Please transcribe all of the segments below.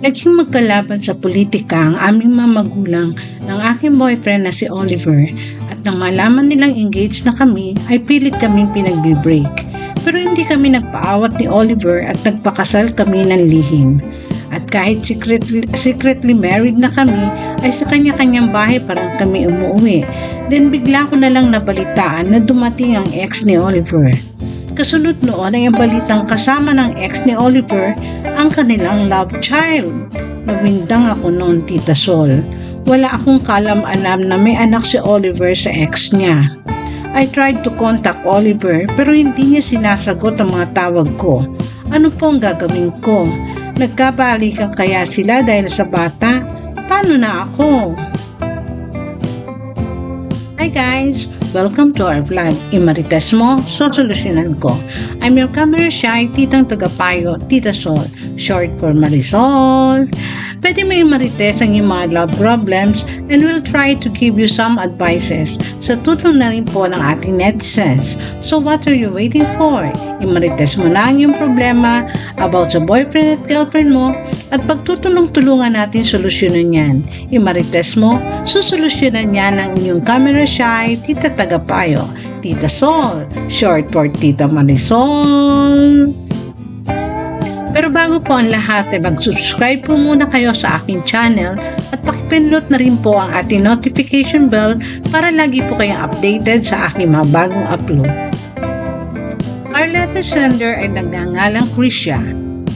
Naging magkalaban sa politika ang aming mga magulang ng aking boyfriend na si Oliver at nang malaman nilang engaged na kami ay pilit kaming pinagbe-break. Pero hindi kami nagpaawat ni Oliver at nagpakasal kami ng lihim. At kahit secretly, secretly married na kami ay sa kanya-kanyang bahay parang kami umuwi. Then bigla ko na lang nabalitaan na dumating ang ex ni Oliver. Kasunod noon ay ang balitang kasama ng ex ni Oliver ang kanilang love child. Nawindang ako noon, Tita Sol. Wala akong kalam-alam na may anak si Oliver sa ex niya. I tried to contact Oliver pero hindi niya sinasagot ang mga tawag ko. Ano po ang gagawin ko? Nagkabalikan kaya sila dahil sa bata? Paano na ako? Hi guys! Welcome to our vlog. Imarites mo, sosolusyonan ko. I'm your camera shy, titang tagapayo, tita Sol. Short for Marisol. Pwede mo imarites ang iyong mga love problems and we'll try to give you some advices sa tulong na rin po ng ating netizens. So what are you waiting for? Imarites mo na ang iyong problema about sa boyfriend at girlfriend mo at pagtutulong-tulungan natin solusyonan yan. Imarites mo, susolusyonan niya ng inyong camera shy, tita tagapayo, tita Sol, short for tita Marisol. Pero bago po ang lahat ay mag-subscribe po muna kayo sa aking channel at pakipindot na rin po ang ating notification bell para lagi po kayong updated sa aking mga bagong upload. Our letter sender ay nagngangalang Krisha,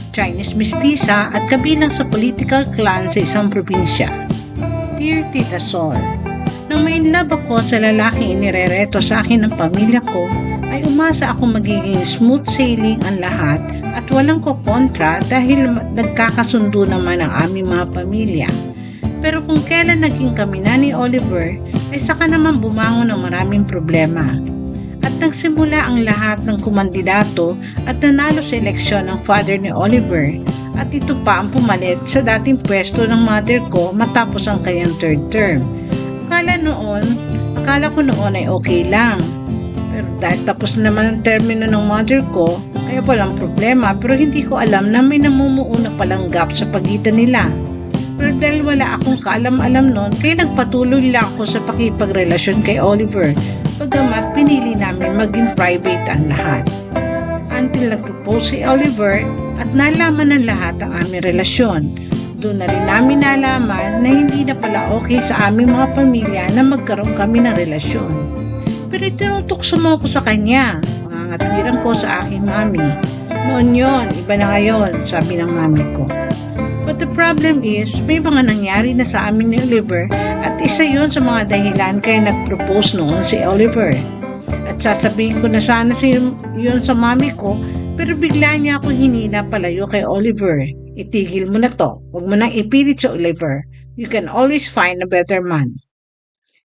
Chinese mestiza at kabilang sa political clan sa isang probinsya. Dear Tita Sol, nang may love ako sa lalaking inirereto sa akin ng pamilya ko, ay umasa ako magiging smooth sailing ang lahat at walang kokontra dahil nagkakasundo naman ang aming mga pamilya. Pero kung kailan naging kami na ni Oliver, ay saka naman bumangon ng maraming problema. At nagsimula ang lahat ng kumandidato at nanalo sa eleksyon ng father ni Oliver at ito pa ang pumalit sa dating pwesto ng mother ko matapos ang kanyang third term. Akala noon, akala ko noon ay okay lang. Pero dahil tapos na naman ang termino ng mother ko, kaya walang problema pero hindi ko alam na may namumuo na palang gap sa pagitan nila. Pero dahil wala akong kaalam-alam noon, kaya nagpatuloy lang ako sa pakipagrelasyon kay Oliver, bagamat pinili namin maging private ang lahat. Until nag-propose si Oliver at nalaman ng lahat ang aming relasyon. Doon na rin namin nalaman na hindi na pala okay sa aming mga pamilya na magkaroon kami ng relasyon. Pero tinutukso mo ako sa kanya. Mangangatiran ko sa aking mami. Noon yon, iba na ngayon, sabi ng mami ko. But the problem is, may mga nangyari na sa amin ni Oliver at isa yon sa mga dahilan kaya nag-propose noon si Oliver. At sasabihin ko na sana si yun sa mami ko, pero bigla niya ako hinila palayo kay Oliver. Itigil mo na to. Huwag mo nang ipilit si Oliver. You can always find a better man.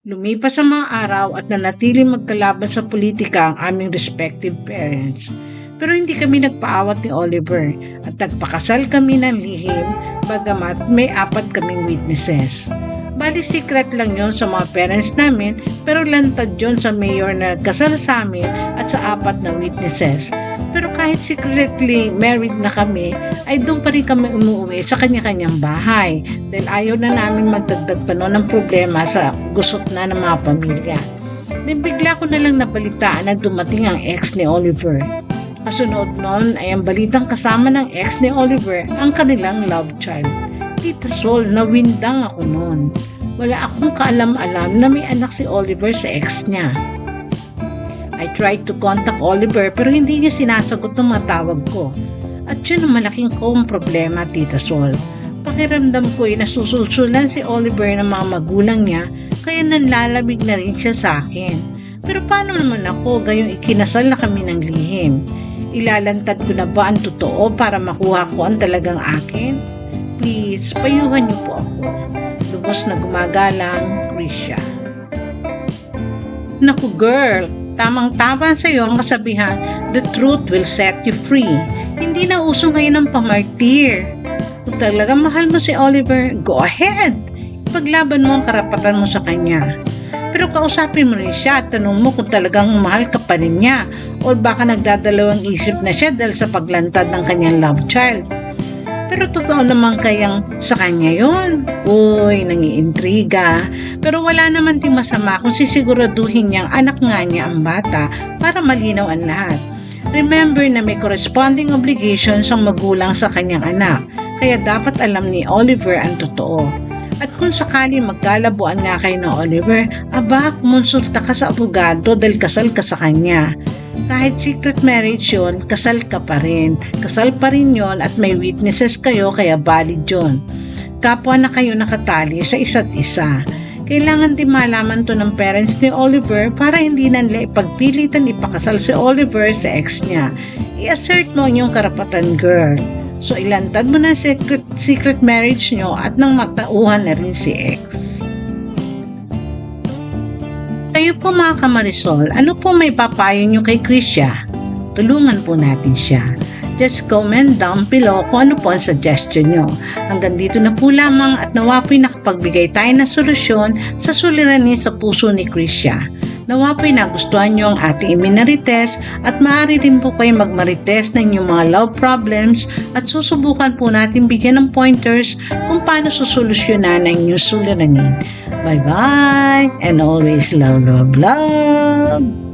Lumipas ang mga araw at nanatili magkalaban sa politika ang aming respective parents. Pero hindi kami nagpaawat ni Oliver at nagpakasal kami ng lihim bagamat may apat kaming witnesses. Bali secret lang yon sa mga parents namin pero lantad yon sa mayor na kasal sa amin at sa apat na witnesses. Pero kahit secretly married na kami, ay doon pa rin kami umuwi sa kanya-kanyang bahay dahil ayaw na namin magdagdag pa noon ng problema sa gusot na ng mga pamilya. Then bigla ko na lang nabalitaan na dumating ang ex ni Oliver. Kasunod noon ay ang balitang kasama ng ex ni Oliver ang kanilang love child. Tita Sol, nawindang ako noon. Wala akong kaalam-alam na may anak si Oliver sa ex niya. I tried to contact Oliver pero hindi niya sinasagot ng mga tawag ko. At yun ang malaking kong problema, Tita Sol. Pakiramdam ko ay nasusulsulan si Oliver ng mga magulang niya kaya nanlalamig na rin siya sa akin. Pero paano naman ako gayong ikinasal na kami ng lihim? Ilalantad ko na ba ang totoo para makuha ko ang talagang akin? Please, payuhan niyo po ako. Lubos na gumagalang, Krisha. Naku girl, tamang-tama sa iyo ang kasabihan, the truth will set you free. Hindi na uso ngayon ang pamartir. Kung talaga mahal mo si Oliver, go ahead. Ipaglaban mo ang karapatan mo sa kanya. Pero kausapin mo rin siya at tanong mo kung talagang mahal ka pa rin niya o baka nagdadalawang isip na siya dahil sa paglantad ng kanyang love child. Pero totoo naman kayang sa kanya yon. Uy, nangiintriga. Pero wala naman din masama kung sisiguraduhin niyang anak nga niya ang bata para malinaw ang lahat. Remember na may corresponding obligations ang magulang sa kanyang anak, kaya dapat alam ni Oliver ang totoo. At kung sakali magkalabuan nga kayo ng Oliver, aba, kumonsulta ka sa abogado dahil kasal ka sa kanya. Kahit secret marriage yun, kasal ka pa rin. Kasal pa rin yun at may witnesses kayo kaya valid yun. Kapwa na kayo nakatali sa isa't isa. Kailangan din malaman to ng parents ni Oliver para hindi na nila ipagpilitan ipakasal si Oliver sa ex niya. I-assert mo iyong karapatan, girl. So ilantad mo na secret, secret marriage nyo at nang matauhan na rin si ex. Kayo po mga kamarisol, ano po may papayo nyo kay Krisha? Tulungan po natin siya. Just comment down below kung ano po ang suggestion nyo. Hanggang dito na po lamang at nawa po'y nakapagbigay tayo ng solusyon sa suliranin sa puso ni Krisha. Nawa po'y nagustuhan nyo ang ating iminarites at maaari rin po kayo magmarites ng inyong mga love problems at susubukan po natin bigyan ng pointers kung paano susolusyonan ang inyong suliranin. Bye-bye and always love, love, love!